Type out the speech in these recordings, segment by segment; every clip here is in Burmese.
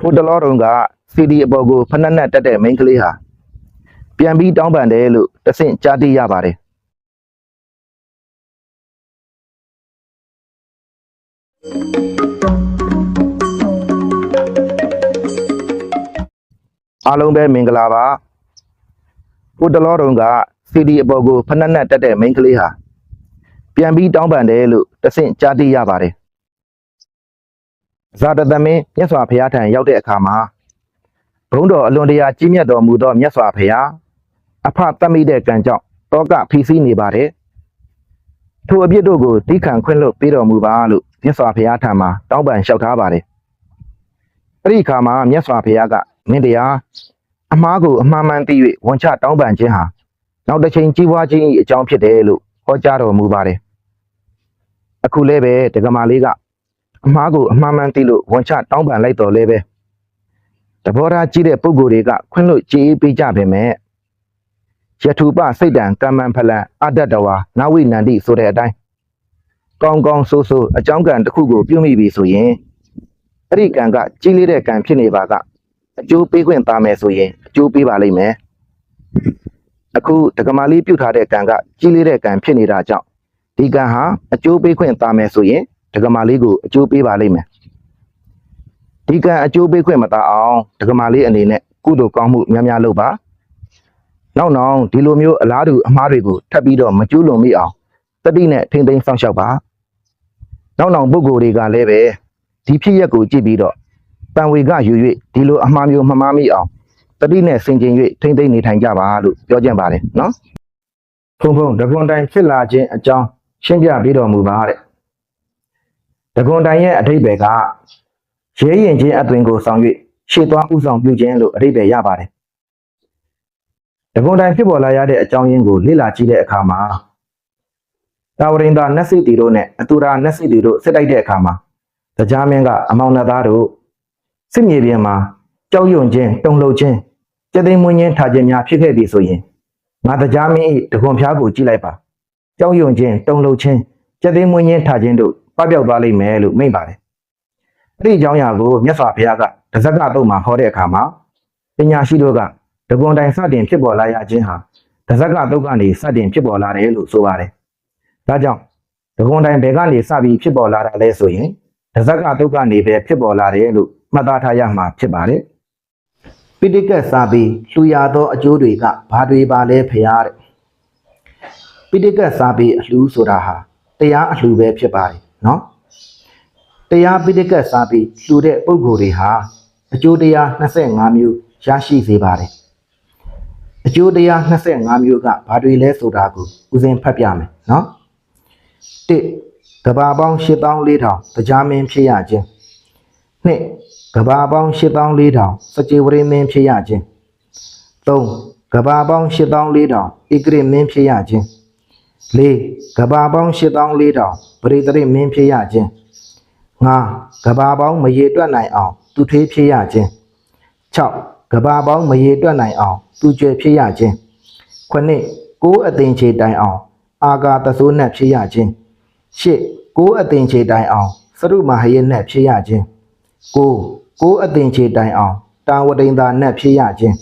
ဟိုတလောတုန်းကစီဒီအပေါ်ကိုဖနက်နဲ့တက်တဲ့မိန်းကလေးဟာပြန်ပြီးတောင်းပန်တယ်လို့တဆင့်ကြားသိရပါတယ်အားလုံးပဲမင်္ဂလာပါဟိုတလောတုန်းကစီဒီအပေါ်ကိုဖနက်နဲ့တက်တဲ့မိန်းကလေးဟာပြန်ပြီးတောင်းပန်တယ်လို့တဆင့်ကြားသိရပါတယ် ဇာတသမင်းမြတ်စွာဘုရားထံရောက်တဲ့အခါမှာဘုန်းတော်အလွန်တရာကြီးမြတ်တော်မူသောမြတ်စွာဘုရားအဖတတ်မိတဲ့ကံကြောင့်တောကဖီစီးနေပါတယ်ထိုအပြစ်တို့ကိုတိခံခွင့်လို့ပေးတော်မူပါလို့မြတ်စွာဘုရားထံမှာတောင်းပန်လျှောက်ထားပါတယ်အဲ့ဒီအခါမှာမြတ်စွာဘုရားကမင်းတရားအမှားကိုအမှားမှန်သိ၍ဝန်ချတောင်းပန်ခြင်းဟာနောက်တစ်ချိန်ကြီးပွားခြင်း၏အကြောင်းဖြစ်တယ်လို့ဟောကြားတော်မူပါတယ်အခုလည်းပဲဒကမာလေးက အမှားကိုအမှားမှန်သိလို့ဝန်ချတောင်းပန်လိုက်တော်လဲပဲတဘောထားကြီးတဲ့ပုံကိုယ်တွေကခွင့်လို့ကြည်အေးပေးကြပါမယ်ယထုပစိတ်တံကမ္မံဖလံအတ္တတဝါနဝိနန္တိဆိုတဲ့အတိုင်းကောင်းကောင်းဆိုးဆိုးအကြောင်းကံတစ်ခုကိုပြုမိပြီဆိုရင်အဲ့ဒီကံကကြီးလေးတဲ့ကံဖြစ်နေပါကအကျိုးပေးခွင့်သားမယ်ဆိုရင်အကျိုးပေးပါလိမ့်မယ်အခုဒကမာလေးပြုတ်ထားတဲ့ကံကကြီးလေးတဲ့ကံဖြစ်နေတာကြောင့်ဒီကံဟာအကျိုးပေးခွင့်သားမယ်ဆိုရင် ဒကမာလေးကိုအကျိုးပေးပါလိမ့်မယ်ဒီကံအကျိုးပေးခွင့်မသားအောင်ဒကမာလေးအနေနဲ့ကုသိုလ်ကောင်းမှုများများလုပ်ပါနောက်နောက်ဒီလိုမျိုးအလားတူအမှားတွေကိုထပ်ပြီးတော့မကျူးလွန်မိအောင်တတိနဲ့ထိမ့်သိမ်းစောင့်ရှောက်ပါနောက်နောက်ပုဂ္ဂိုလ်တွေကလည်းပဲဒီဖြစ်ရက်ကိုကြည့်ပြီးတော့တန်ဝေကယူ၍ဒီလိုအမှားမျိုးမမှားမိအောင်တတိနဲ့ဆင်ခြင်၍ထိမ့်သိမ်းနေထိုင်ကြပါလို့ပြောကြံပါတယ်နော်ဖုံဖုံတကွန်တိုင်ဖြစ်လာခြင်းအကြောင်းရှင်းပြပေးတော်မူပါတဲ့ တကွန်တိုင်ရဲ့အဓိပ္ပာယ်ကရဲရင်ချင်းအသွင်ကိုဆောင်၍ရှေ့သွားဥဆောင်ပြုခြင်းလို့အဓိပ္ပာယ်ရပါတယ်။တကွန်တိုင်ဖြစ်ပေါ်လာရတဲ့အကြောင်းရင်းကိုလေ့လာကြည့်တဲ့အခါမှာတာဝရင်သာနတ်စိတီတို့နဲ့အတူရာနတ်စိတီတို့စစ်တိုက်တဲ့အခါမှာတရားမင်းကအမောင်နှသားတို့စစ်မြေပြင်မှာကြောက်ရွံ့ခြင်းတုန်လှုပ်ခြင်းကြက်သိမ်းမွင်းခြင်းထားခြင်းများဖြစ်ခဲ့ပြီဆိုရင်ငါတရားမင်း၏တကွန်ဖျားကိုကြည့်လိုက်ပါကြောက်ရွံ့ခြင်းတုန်လှုပ်ခြင်းကြက်သိမ်းမွင်းခြင်းထားခြင်းတို့ ပပျောက်သွားလိမ့်မယ်လို့မိန့်ပါတယ်။အဲ့ဒီအကြောင်းအရာကိုမြတ်စွာဘုရားကတဇက်ကတော့မှာဟောတဲ့အခါမှာပညာရှိတို့ကတကွန်တိုင်စတင်ဖြစ်ပေါ်လာရခြင်းဟာတဇက်ကတော့ကနေစတင်ဖြစ်ပေါ်လာတယ်လို့ဆိုပါတယ်။ဒါကြောင့်တကွန်တိုင်ဘယ်ကနေစပြီးဖြစ်ပေါ်လာတာလဲဆိုရင်တဇက်ကတော့ကနေပဲဖြစ်ပေါ်လာတယ်လို့မှတ်သားထားရမှာဖြစ်ပါတယ်။ပိဋကတ်စာပြီးလှူရသောအကျိုးတွေကဘာတွေပါလဲဖရားတဲ့။ပိဋကတ်စာပြီးအလှူဆိုတာဟာတရားအလှူပဲဖြစ်ပါတယ် နော်တရားပိဋကတ်စာပြီးလှူတဲ့ပုံကိုယ်တွေဟာအကျိုးတရား25မျိုးရရှိစေပါတယ်အကျိုးတရား25မျိုးကဘာတွေလဲဆိုတာကိုဦးစဉ်ဖတ်ပြမယ်နော်1ကဘာပေါင်း8400တရားမင်းဖြစ်ရခြင်း2ကဘာပေါင်း8400စကြဝဠာမင်းဖြစ်ရခြင်း3ကဘာပေါင်း8400ဧကရမင်းဖြစ်ရခြင်း ၄ကဘာပေါင်း8400ပရိသရိမင်းဖြစ်ရခြင်း၅ကဘာပေါင်းမရေတွက်နိုင်အောင်သူထွေးဖြစ်ရခြင်း၆ကဘာပေါင်းမရေတွက်နိုင်အောင်သူကျွယ်ဖြစ်ရခြင်း9ကိုးအသင်ချေတိုင်အောင် အာဂါသစိုးနဲ့ဖြစ်ရခြင်း၈ကိုးအသင်ချေတိုင်အောင်သရုမဟယေနဲ့ဖြစ်ရခြင်း၉ကိုးအသင်ချေတိုင်အောင်တာဝတိန်သာနဲ့ဖြစ်ရခြင်း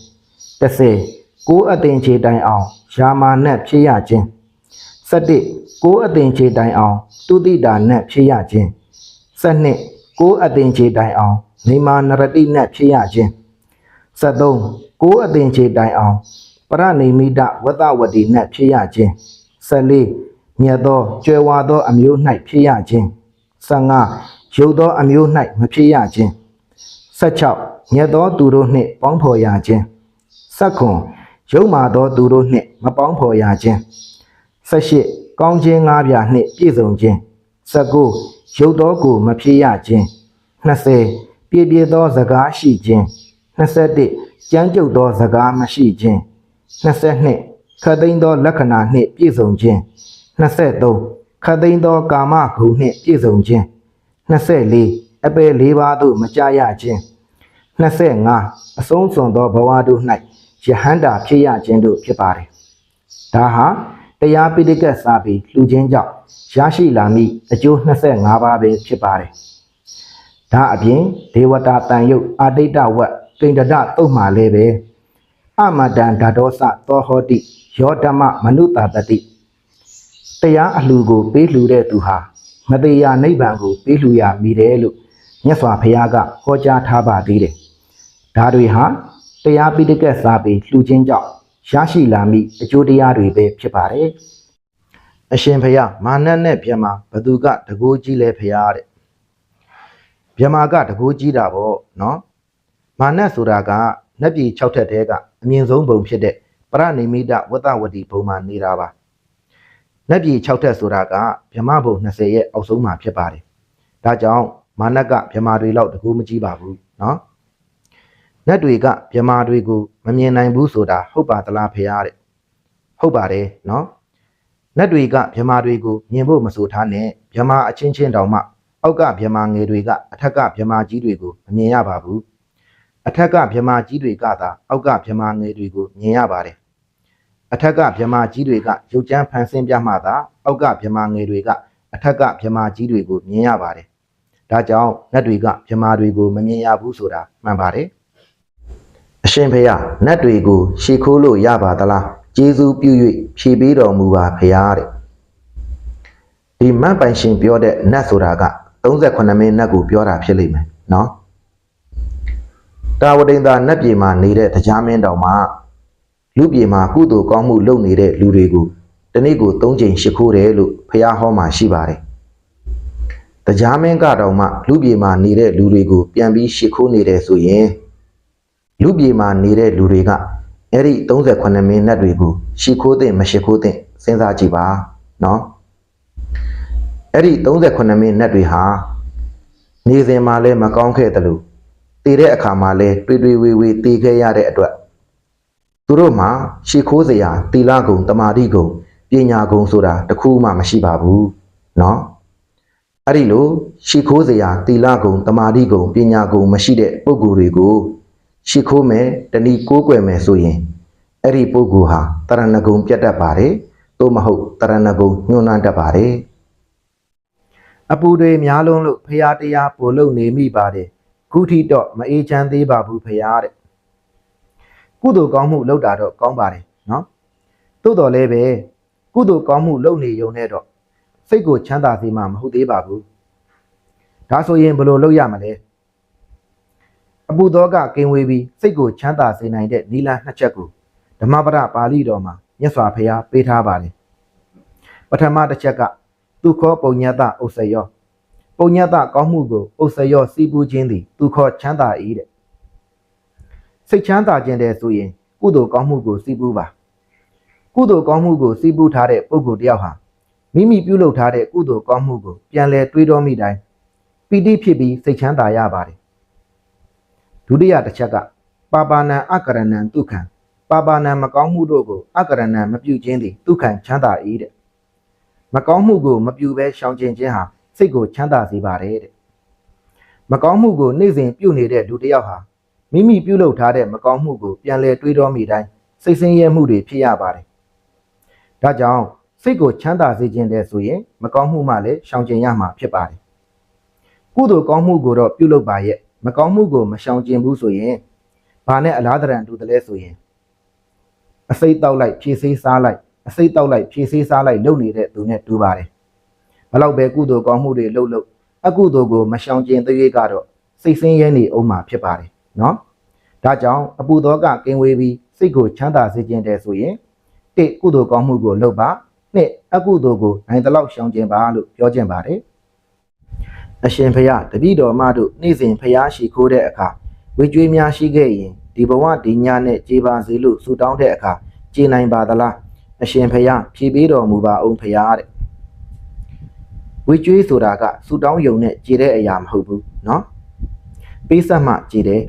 10ကိုးအသင်ချေတိုင်အောင်ယာမာနဲ့ဖြစ်ရခြင်း 17ကိုးအသင်ချေတိုင်အောင်တုတိတာနဲ့ဖြစ်ရခြင်း12ကိုးအသင်ချေတိုင်အောင်နေမာနရတိနဲ့ဖြစ်ရခြင်း73ကိုးအသင်ချေတိုင်အောင်ပရဏိမိတဝတ္တဝတိနဲ့ဖြစ်ရခြင်း14မြတ်သောကျွယ်ဝါသောအမျိုး၌ဖြစ်ရခြင်း15ရုပ်သောအမျိုး၌မဖြစ်ရခြင်း16မြတ်သောသူတို့နှင့်ပေါင်းဖော်ရခြင်း19ရုပ်မာသောသူတို့နှင့်မပေါင်းဖော်ရခြင်း 18ကောင်းခြင်း၅ပြားနှင့်ပြည့်စုံခြင်း19ရုပ်သောကိုမဖြစ်ရခြင်း20ပြည့်ပြည့်သောစကားရှိခြင်း21ကြမ်းကြုတ်သောစကားမရှိခြင်း22ခတ်သိမ်းသောလက္ခဏာနှင့်ပြည့်စုံခြင်း23ခတ်သိမ်းသောကာမဂုဏ်နှင့်ပြည့်စုံခြင်း24အပယ်၄ပါးသို့မကြရခြင်း25အဆုံးစွန်သောဘဝတို့၌ယဟန္တာဖြစ်ရခြင်းတို့ဖြစ်ပါတယ်ဒါဟာ တရားပိဋကတ်စာပြီးလှူခြင်းကြောင့်ရရှိလာမည့်အကျိုး25ပါးပဲဖြစ်ပါတယ်ဒါအပြင်ဒေဝတာတန်ယုတ်အာတိတ္တဝတ်ကိန္ဒဒတုတ်မှလည်းပဲအမတန်ဓာတောစသောဟောတိယောဓမ္မမနုတာတတိတရားအလှူကိုပေးလှူတဲ့သူဟာမတရားနိဗ္ဗာန်ကိုပေးလှူရမိတယ်လို့မြတ်စွာဘုရားကဟောကြားထားပါသေးတယ်ဒါတွေဟာတရားပိဋကတ်စာပေလှူခြင်းကြောင့် ရရှိလာမိအကျိုးတရားတွေပဲဖြစ်ပါတယ်အရှင်ဖျားမာနတ်နဲ့ဗျမာဘသူကတကိုးကြီးလဲဖျားတဲ့ဗျမာကတကိုးကြီးတာပေါ့နော်မာနတ်ဆိုတာကနတ်ပြည်6ထက်တဲကအမြင့်ဆုံးဘုံဖြစ်တဲ့ပရဏိမိတဝတ္တဝတိဘုံမှာနေတာပါနတ်ပြည်6ထက်ဆိုတာကဗျမဘုံ20ရဲ့အောက်ဆုံးမှာဖြစ်ပါတယ်ဒါကြောင့်မာနတ်ကဗျမာတွေလောက်တကိုးမကြီးပါဘူးနော် နတ်တွေကဗျမာတွေကိုမမြင်နိုင်ဘူးဆိုတာဟုတ်ပါသလားဖျားတဲ့ဟုတ်ပါတယ်နော်နတ်တွေကမြမာတွေကိုမြင်ဖို့မဆိုထားနဲ့မြမာအချင်းချင်းတောင်မှအောက်ကမြမာငယ်တွေကအထက်ကမြမာကြီးတွေကိုမမြင်ရပါဘူးအထက်ကမြမာကြီးတွေကသာအောက်ကမြမာငယ်တွေကိုမြင်ရပါတယ်အထက်ကမြမာကြီးတွေကရုပ်ကြမ်းဖန်ဆင်းပြမှသာအောက်ကမြမာငယ်တွေကအထက်ကမြမာကြီးတွေကိုမြင်ရပါတယ်ဒါကြောင့်နတ်တွေကမြမာတွေကိုမမြင်ရဘူးဆိုတာမှန်ပါတယ် အရှင်ဖေယနတ်တွေကိုရှေခိုးလို့ရပါသလားကျေးဇူးပြု၍ဖြေပေးတော်မူပါဖေယတဲ့ဒီမတ်ပိုင်ရှင်ပြောတဲ့နတ်ဆိုတာက38မိနစ်ကိုပြောတာဖြစ်လိမ့်မယ်နော်တာဝတိန်သာနတ်ပြည်မှာနေတဲ့တရားမင်းတောင်မှလူပြည်မှာကုသိုလ်ကောင်းမှုလုပ်နေတဲ့လူတွေကိုတနေ့ကို3ချိန်ရှ िख ိုးတယ်လို့ဖះဟောမှာရှိပါတယ်တရားမင်းကတော့မှလူပြည်မှာနေတဲ့လူတွေကိုပြန်ပြီးရှ िख ိုးနေတယ်ဆိုရင် လူပြည်မှာနေတဲ့လူတွေကအဲ့ဒီ38မိနစ်တွေကိုရှ िख ိုးတဲ့မရှ िख ိုးတဲ့စဉ်းစားကြည့်ပါနော် အဲ့ဒီ38မိနစ်တွေဟာနေစဉ်မှာလည်းမကောင်းခဲ့တယ်လို့တည်တဲ့အခါမှာလည်းတွေ့တွေ့ဝေဝေတည်ခဲ့ရတဲ့အတွက်သူတို့မှာရှ िख ိုးစရာတီလာကုံတမာတိကုံပညာကုံဆိုတာတစ်ခုမှမရှိပါဘူးเนาะအဲ့ဒီလိုရှ िख ိုးစရာတီလာကုံတမာတိကုံပညာကုံမရှိတဲ့ပုဂ္ဂိုလ်တွေကို ရှ िख ိုးမယ်တဏီကိုးကွယ်မယ်ဆိုရင်အဲ့ဒီပုဂ္ဂိုလ်ဟာတရဏဂုံပြတ်တတ်ပါတယ်သို့မဟုတ်တရဏဂုံညှို့နှံတတ်ပါတယ်အပူတွေများလုံးလို့ဖရာတရားပို့လို့နေမိပါတယ်ခုထိတော့မအေးချမ်းသေးပါဘူးဖရာတဲ့ကုသိုလ်ကောင်းမှုလုပ်တာတော့ကောင်းပါတယ်နော်သို့တော်လည်းပဲကုသိုလ်ကောင်းမှုလုပ်နေုံနဲ့တော့စိတ်ကိုချမ်းသာစေမှာမဟုတ်သေးပါဘူးဒါဆိုရင်ဘယ်လိုလုပ်ရမလဲ အပူသောကကင်ဝေးပြီးစိတ်ကိုချမ်းသာစေနိုင်တဲ့နီလာနှစ်ချက်ကိုဓမ္မပဒပါဠိတော်မှာမြတ်စွာဘုရားပေးထားပါတယ်ပထမတစ်ချက်ကသူခောပုံညတဥစ္စယောပုံညတကောင်းမှုကိုဥစ္စယောစီးပူးခြင်းသည်သူခောချမ်းသာ၏တဲ့စိတ်ချမ်းသာခြင်းတဲ့ဆိုရင်ကုသိုလ်ကောင်းမှုကိုစီးပူးပါကုသိုလ်ကောင်းမှုကိုစီးပူးထားတဲ့ပုဂ္ဂိုလ်တယောက်ဟာမိမိပြုလုပ်ထားတဲ့ကုသိုလ်ကောင်းမှုကိုပြန်လည်တွေးတောမိတိုင်းပီတိဖြစ်ပြီးစိတ်ချမ်းသာရပါတယ် ဒုတိယတစ်ချက်ကပါပါဏံအကရဏံဒုက္ခံပါပါဏံမကောင်းမှုတို့ကိုအကရဏံမပြုခြင်းသည်ဒုက္ခံချမ်းသာ၏တဲ့မကောင်းမှုကိုမပြုဘဲရှောင်ကျဉ်ခြင်းဟာစိတ်ကိုချမ်းသာစေပါတယ်တဲ့မကောင်းမှုကိုနေ့စဉ်ပြုနေတဲ့လူတစ်ယောက်ဟာမိမိပြုလုပ်ထားတဲ့မကောင်းမှုကိုပြန်လည်တွေးတောမိတိုင်းစိတ်ဆင်းရဲမှုတွေဖြစ်ရပါတယ်ဒါကြောင့်စိတ်ကိုချမ်းသာစေခြင်းတဲ့ဆိုရင်မကောင်းမှုမှလည်းရှောင်ကျဉ်ရမှာဖြစ်ပါတယ်ကုသိုလ်ကောင်းမှုကိုတော့ပြုလုပ်ပါရဲ့ မကောင်းမှုကိုမရှောင်ကျဉ်ဘူးဆိုရင်ဘာနဲ့အလားတရန်တူတယ်လဲဆိုရင်အစိတ်တောက်လိုက်ဖြည့်ဆေးစားလိုက်အစိတ်တောက်လိုက်ဖြည့်ဆေးစားလိုက်လုပ်နေတဲ့သူနဲ့တူပါတယ်ဘလောက်ပဲကုသိုလ်ကောင်းမှုတွေလုပ်လို့အကုသိုလ်ကိုမရှောင်ကျဉ်သေးကတော့စိတ်ဆင်းရဲနေအောင်မှာဖြစ်ပါတယ်နော်ဒါကြောင့်အပူသောကကင်းဝေးပြီးစိတ်ကိုချမ်းသာစေခြင်းတဲ့ဆိုရင်တိကုသိုလ်ကောင်းမှုကိုလုပ်ပါနှစ်အကုသိုလ်ကိုနိုင်တလောက်ရှောင်ကျဉ်ပါလို့ပြောခြင်းပါတယ် အရှင်ဖျားတပည့်တော်မတို့နေ့စဉ်ဖျားရှိခိုးတဲ့အခါဝေကျွေးများရှိခဲ့ရင်ဒီဘဝဒီညနဲ့ကြေပါစေလို့ဆုတောင်းတဲ့အခါကြေနိုင်ပါသလားအရှင်ဖျားဖြေပေးတော်မူပါအောင်ဖျားတဲ့ဝေကျွေးဆိုတာကဆူတောင်းယုံနဲ့ကြည်တဲ့အရာမဟုတ်ဘူးเนาะပေးဆက်မှကြည်တယ်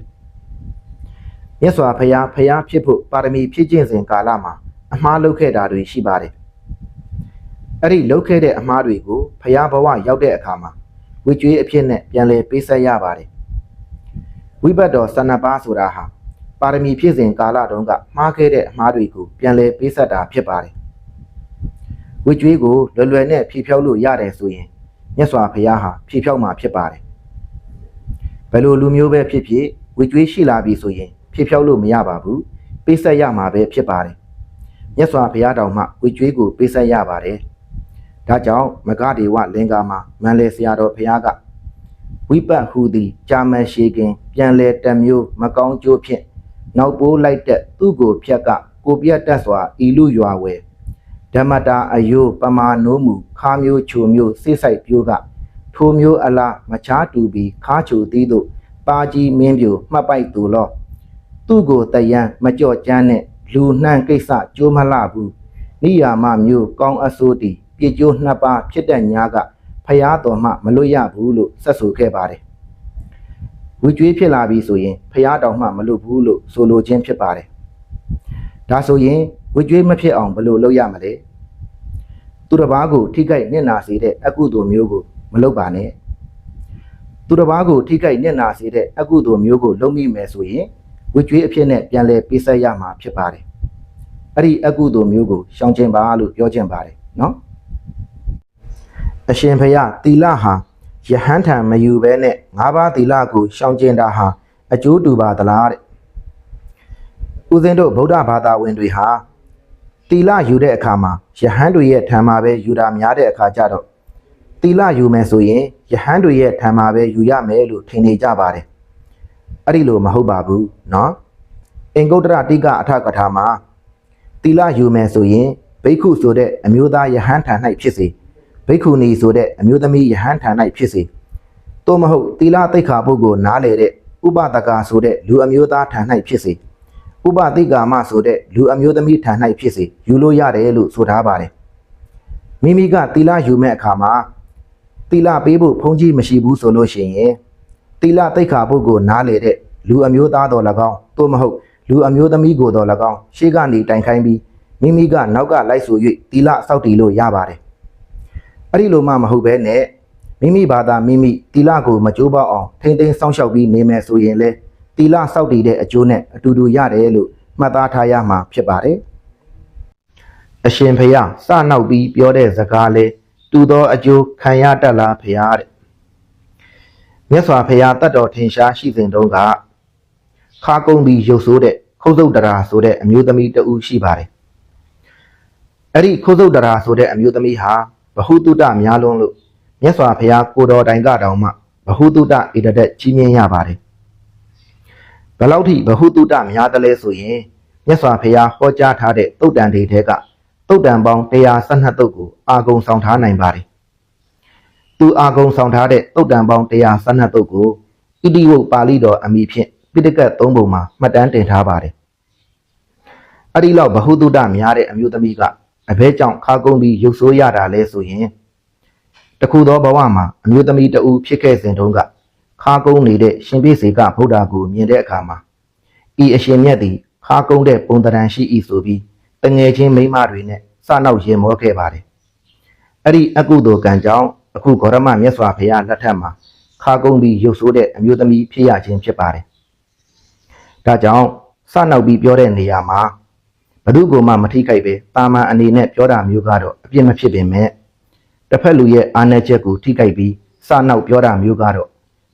မြတ်စွာဘုရားဖျားဖြစ်ဖို့ပါရမီဖြည့်ကျင့်စဉ်ကာလမှာအမှားလုပ်ခဲ့တာတွေရှိပါတယ်အဲ့ဒီလုပ်ခဲ့တဲ့အမှားတွေကိုဖျားဘဝရောက်တဲ့အခါမှာ ဝေကျွေးအဖြစ်နဲ့ပြန်လည်ပေးဆက်ရပါတယ်ဝိဘတ်တော်ဆန္ဒပါဆိုတာဟာပါရမီဖြည့်စဉ်ကာလတုန်းကမှားခဲ့တဲ့အမှားတွေကိုပြန်လည်ပေးဆက်တာဖြစ်ပါတယ်ဝေကျွေးကိုလွယ်လွယ်နဲ့ဖြည့်ဖြောက်လို့ရတယ်ဆိုရင်မြတ်စွာဘုရားဟာဖြည့်ဖြောက်မှာဖြစ်ပါတယ်ဘယ်လိုလူမျိုးပဲဖြစ်ဖြစ်ဝေကျွေးရှိလာပြီဆိုရင်ဖြစ်ဖြောက်လို့မရပါဘူးပေးဆက်ရမှာပဲဖြစ်ပါတယ်မြတ်စွာဘုရားတော်မှဝေကျွေးကိုပေးဆက်ရပါတယ် ဒါကြောင့်မဂဒေဝလင်္ကာမှာမန်လေဆရာတော်ဘုရားကဝိပတ်ဟူသည်ကြာမန်ရှိခင် ပြန်လဲတမျိုးမကောင်းကျိုးဖြင့်နောက်ပိုးလိုက်တဲ့သူ့ကိုဖြတ်ကကိုပြတ်တက်စွာဤလူရွာဝဲဓမ္မတာအယိုးပမာနိုးမှုခါမျိုးချိုမျိုးစိတ်ဆိုင်ပြိုးကထိုမျိုးအလားမချားတူပြီးခါချိုသေးတို့ပါကြီးမင်းပြိုမှတ်ပိုက်သူလောသူ့ကိုတယံမကြော့ကျန်းနဲ့လူနှံကိစ္စကြိုးမလှဘူးနိယာမမျိုးကောင်းအစိုးတီ ပြစ်ကြိုးနှစ်ပါးဖြစ်တဲ့ညာကဖျားတော်မှမလွတ်ရဘူးလို့ဆက်ဆိုခဲ့ပါတယ်ဝီကျွေးဖြစ်လာပြီဆိုရင်ဖျားတော်မှမလွတ်ဘူးလို့ဆိုလိုခြင်းဖြစ်ပါတယ်ဒါဆိုရင်ဝီကျွေးမဖြစ်အောင်ဘယ်လိုလုပ်ရမလဲသူတစ်ပါးကိုထိခိုက်နစ်နာစေတဲ့အကုသိုလ်မျိုးကိုမလုပ်ပါနဲ့သူတစ်ပါးကိုထိခိုက်နစ်နာစေတဲ့အကုသိုလ်မျိုးကိုလုပ်မိမယ်ဆိုရင်ဝိကျွေးအဖြစ်နဲ့ပြန်လဲပေးဆက်ရမှာဖြစ်ပါတယ်အဲ့ဒီအကုသိုလ်မျိုးကိုရှောင်ကျင်ပါလို့ပြောခြင်းပါတယ်နော် အရှင်ဖယားတီလဟာယဟန်ထံမယူဘဲနဲ့ငါးပါးတီလကိုရှောင်ကျင်တာဟာအကျိုးတူပါသလားတဲ့ဦးဇင်းတို့ဗုဒ္ဓဘာသာဝင်တွေဟာတီလယူတဲ့အခါမှာယဟန်တွေရဲ့ထံမှာပဲယူတာများတဲ့အခါကျတော့ တီလယူမယ်ဆိုရင်ယဟန်တွေရဲ့ထံမှာပဲယူရမယ်လို့ထင်နေကြပါတယ်အဲ့ဒီလိုမဟုတ်ပါဘူးเนาะအင်္ဂုတ္တရတိကအထကထာမှာတီလယူမယ်ဆိုရင်ဘိက္ခုဆိုတဲ့အမျိုးသားယဟန်ထံ၌ဖြစ်စေ ဘိက္ခုနီဆိုတဲ့အမျိုးသမီးယဟန်ထံ၌ဖြစ်စေသို့မဟုတ်တီလတိတ်ခါပုဂ္ဂိုလ်နားလေတဲ့ဥပဒကာဆိုတဲ့လူအမျိုးသားထံ၌ဖြစ်စေဥပတိကာမဆိုတဲ့လူအမျိုးသမီးထံ၌ဖြစ်စေယူလို့ရတယ်လို့ဆိုထားပါတယ်မိမိကတီလယူမဲ့အခါမှာတီလာပေးဖို့ဖုံးကြီးမရှိဘူးဆိုလို့ရှိရင်တီလာတိတ်ခါပုဂ္ဂိုလ်နားလေတဲ့လူအမျိုးသားတော်၎င်းသို့မဟုတ်လူအမျိုးသမီးကိုတော်၎င်းရှေ့ကနေတိုင်ခိုင်းပြီးမိမိကနောက်ကလိုက်ဆို၍တီလာစောက်တီလို့ရပါတယ် အဲ့ဒီလိုမှမဟုတ်ဘဲနဲ့မိမိဘာသာမိမိတီလာကိုမကြိုးပေါအောင်ထိမ့်သိမ်းစောင့်ရှောက်ပြီးနေမယ်ဆိုရင်လေတီလာစောက်တီတဲ့အကျိုးနဲ့အတူတူရတယ်လို့မှတ်သားထားရမှာဖြစ်ပါတယ်အရှင်ဖယားစနောက်ပြီးပြောတဲ့စကားလေးတူသောအကျိုးခံရတတ်လားဖရာတဲ့မြတ်စွာဘုရားတတ်တော်ထင်ရှားရှိစဉ်တုန်းကခါကုန်းပြီးရုပ်ဆိုးတဲ့ခုတ်သုတ်တရာဆိုတဲ့အမျိုးသမီးတဦးရှိပါတယ်အဲ့ဒီခုတ်သုတ်တရာဆိုတဲ့အမျိုးသမီးဟာ ဟုတုတများလုံးလို့မြတ်စွာဘုရားကိုတော်တိုင်ကတောင်မှဘဟုတုတဣတဒက်ကြီးမြင့်ရပါတယ်ဘလောက်ထိဘဟုတုတများတယ်လဲဆိုရင်မြတ်စွာဘုရားဟောကြားထားတဲ့တုတ်တန်တွေထဲကတုတ်တန်ပေါင်း112တုတ်ကိုအာဂုံဆောင်ထားနိုင်ပါတယ်သူအာဂုံဆောင်ထားတဲ့တုတ်တန်ပေါင်း112တုတ်ကိုဣတိဝုတ်ပါဠိတော်အမည်ဖြင့်ပိဋကတ်၃ပုံမှာမှတ်တမ်းတင်ထားပါတယ်အဲ့ဒီလောက်ဘဟုတုတများတဲ့အမျိုးသမီးက အဘဲကြောင့်ခါကုန်းပြီးရုပ်ဆိုးရတာလဲဆိုရင်တခုသောဘဝမှာအမျိုးသမီးတဦးဖြစ်ခဲ့စဉ်တုန်းကခါကုန်းနေတဲ့ရှင်ပြည့်စေကဗုဒ္ဓကိုမြင်တဲ့အခါမှာဤအရှင်မြတ်သည်ခါကုန်းတဲ့ပုံတရံရှိ၏ဆိုပြီးတငယ်ချင်းမိန်းမတွေနဲ့စနောက်ရင်မောခဲ့ပါတယ်။အဲ့ဒီအကုသိုလ်ကံကြောင့်အခုဂေါရမမြတ်စွာဘုရားလက်ထက်မှာခါကုန်းပြီးရုပ်ဆိုးတဲ့အမျိုးသမီးဖြစ်ရခြင်းဖြစ်ပါတယ်။ဒါကြောင့်စနောက်ပြီးပြောတဲ့နေရာမှာ ဘ누구မှမထိခိုက်ပဲတာမန်အနေနဲ့ပြောတာမျိုးကတော့အပြစ်မဖြစ်ပင်မဲ့တစ်ဖက်လူရဲ့အာဏာချက်ကိုထိခိုက်ပြီးစနောက်ပြောတာမျိုးကတော့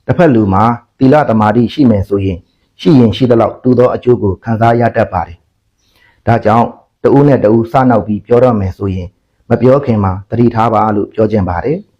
တစ်ဖက်လူမှာသီလသမာဓိရှိမယ်ဆိုရင် ရှိရင်ရှိသလောက်တူသောအကျိုးကိုခံစားရတတ်ပါတယ်။ဒါကြောင့်တဦးနဲ့တဦးစနောက်ပြီးပြောတော့မယ်ဆိုရင် မပြောခင်မှာသတိထားပါလို့ပြောခြင်းပါတယ်။